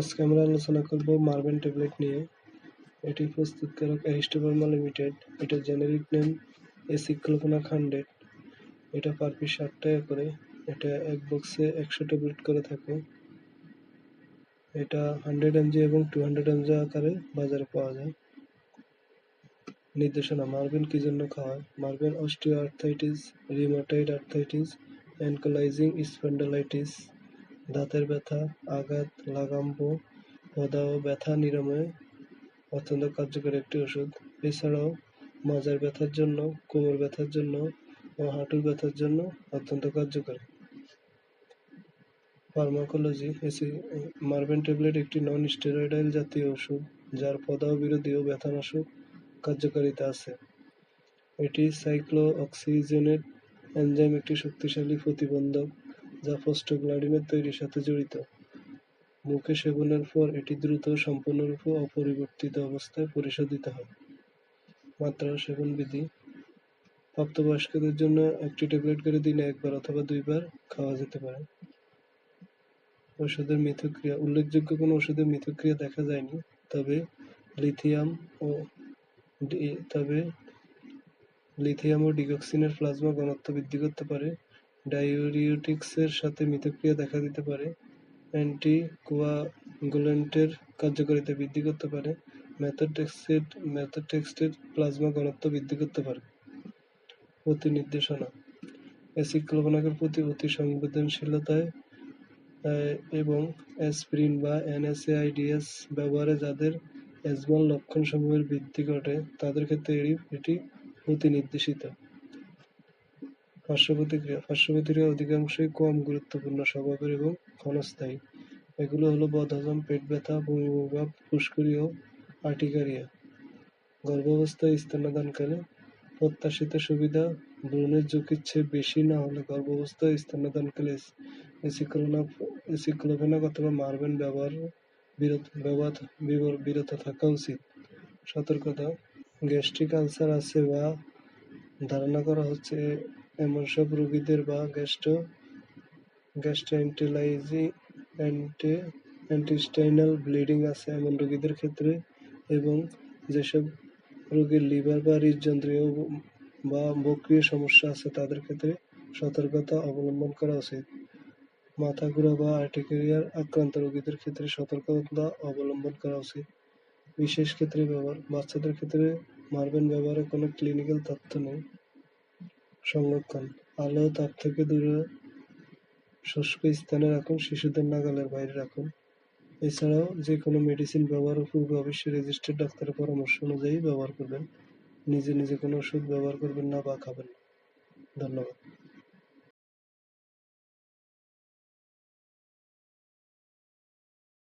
আজকে আমরা আলোচনা করব মার্বেন ট্যাবলেট নিয়ে। এটি প্রস্তুতকারক অ্যারিস্টো ফার্মা লিমিটেড। এটা জেনেরিক নেম এসিক্লোফোনাক হান্ড্রেড এটা পার পিস ষাট টাকা করে। এটা এক বক্সে একশো ট্যাবলেট করে থাকে। এটা হান্ড্রেড এমজি এবং টু হান্ড্রেড এমজি আকারে বাজারে পাওয়া যায়। নির্দেশনা মার্বেন কি জন্য খাওয়ায়? Marben osteoarthritis rheumatoid arthritis, ankylosing spondylitis. দাঁতের ব্যথা, আঘাত লাগাম্ব পদা ও ব্যথা নিরাময়ে অত্যন্ত কার্যকরী একটি ওষুধ। এছাড়াও মাজার ব্যথার জন্য, কোমর ব্যথার জন্য ও হাঁটুর ব্যথার জন্য অত্যন্ত কার্যকরী। ফার্মাকোলজি মার্বেন ট্যাবলেট একটি নন স্টেরয়েডাইল জাতীয় ওষুধ, যার বিরোধী ও ব্যথানাশক কার্যকারিতা আছে। এটি সাইক্লো অক্সিজেনেট এনজাইম একটি শক্তিশালী প্রতিবন্ধক। যা ফসফোগ্লাইডিনের তৈরির সাথে জড়িত। মুখে সেবনের পর এটি দ্রুত, সম্পূর্ণরূপে অপরিবর্তিত অবস্থায় পরিশোধিত হয়। মাত্রা সেবন বিধি। প্রাপ্তবয়স্কদের জন্য একটি ট্যাবলেট করে দিনে একবার অথবা দুইবার খাওয়া যেতে পারে। ওষুধের মিথক্রিয়া। উল্লেখযোগ্য কোনো ওষুধের মিথক্রিয়া দেখা যায়নি, তবে লিথিয়াম ও তবে লিথিয়াম ও ডিগক্সিনের প্লাজমা ঘনত্ব বৃদ্ধি করতে পারে। ডাইউরিউটিক্সের সাথে মিথস্ক্রিয়া দেখা দিতে পারে, অ্যান্টিকোয়াগুলেন্টের কার্যকারিতা বৃদ্ধি করতে পারে মেথোট্রেক্সের প্লাজমা ঘনত্ব বৃদ্ধি করতে পারে। প্রতি নির্দেশনা। অ্যাসিক্লোভেনাকের প্রতি অতি সংবেদনশীলতায় এবং অ্যাসপিরিন বা এনএসএআইডিএস ব্যবহারে যাদের অ্যাজমার লক্ষণসমূহের বৃদ্ধি ঘটে, তাদের ক্ষেত্রে এটি প্রতি নির্দেশিত। পার্শ্বপ্রতিক্রিয়া পার্শ্বপ্রতিক্রিয়া অধিকাংশই কম গুরুত্বপূর্ণ, স্বভাবের এবং ক্ষণস্থায়ী। এগুলো হলো বদহজম, পেট ব্যথা বমিভাব ফুসকুড়ি ও আর্টিকারিয়া। গর্ভাবস্থায় স্তন্যদানকালে প্রত্যাশিত সুবিধা ভ্রূণের ঝুঁকির চেয়ে বেশি না হলে গর্ভাবস্থায় স্তন্যদানকালে এসিক্লোভেনাক অথবা মার্বেন ব্যবহার বিরত থাকা উচিত। সতর্কতা, গ্যাস্ট্রিক আলসার আছে বা ধারণা করা হচ্ছে এমন সব রোগীদের বা গ্যাস্ট্রো, গ্যাস্ট্রোএন্টেলাইজি, অ্যান্টে, অ্যান্টিস্টাইনাল ব্লিডিং আছে এমন রোগীদের ক্ষেত্রে এবং যেসব রোগীর লিভার বা হৃদযন্ত্রীয় বা বক্রিয় সমস্যা আছে তাদের ক্ষেত্রে সতর্কতা অবলম্বন করা উচিত। মাথা ঘোরা বা আর্টিকেরিয়ার আক্রান্ত রোগীদের ক্ষেত্রে সতর্কতা অবলম্বন করা উচিত। বিশেষ ক্ষেত্রে ব্যবহার বাচ্চাদের ক্ষেত্রে মার্বেন ব্যবহারে কোনো ক্লিনিক্যাল তথ্য নেই। সংরক্ষণ। আলো তাপ থেকে দূরে শুষ্ক স্থানে রাখুন, শিশুদের নাগালের বাইরে রাখুন। এছাড়াও যে কোনো মেডিসিন ব্যবহার পূর্বে অবশ্যই রেজিস্টার্ড ডাক্তারের পরামর্শ অনুযায়ী ব্যবহার করবেন। নিজে নিজে কোনো ওষুধ ব্যবহার করবেন না বা খাবেন না। ধন্যবাদ।